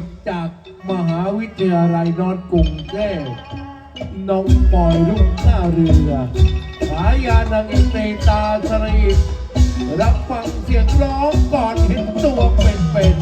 กจากมหาวิทยาลัยนอร์กรุงเทพน้องปล่อยรุ่งหน้าเรือฉายานางเอกในตาสรีรับฟังเสียงร้องก่อนเห็นตัวเป็น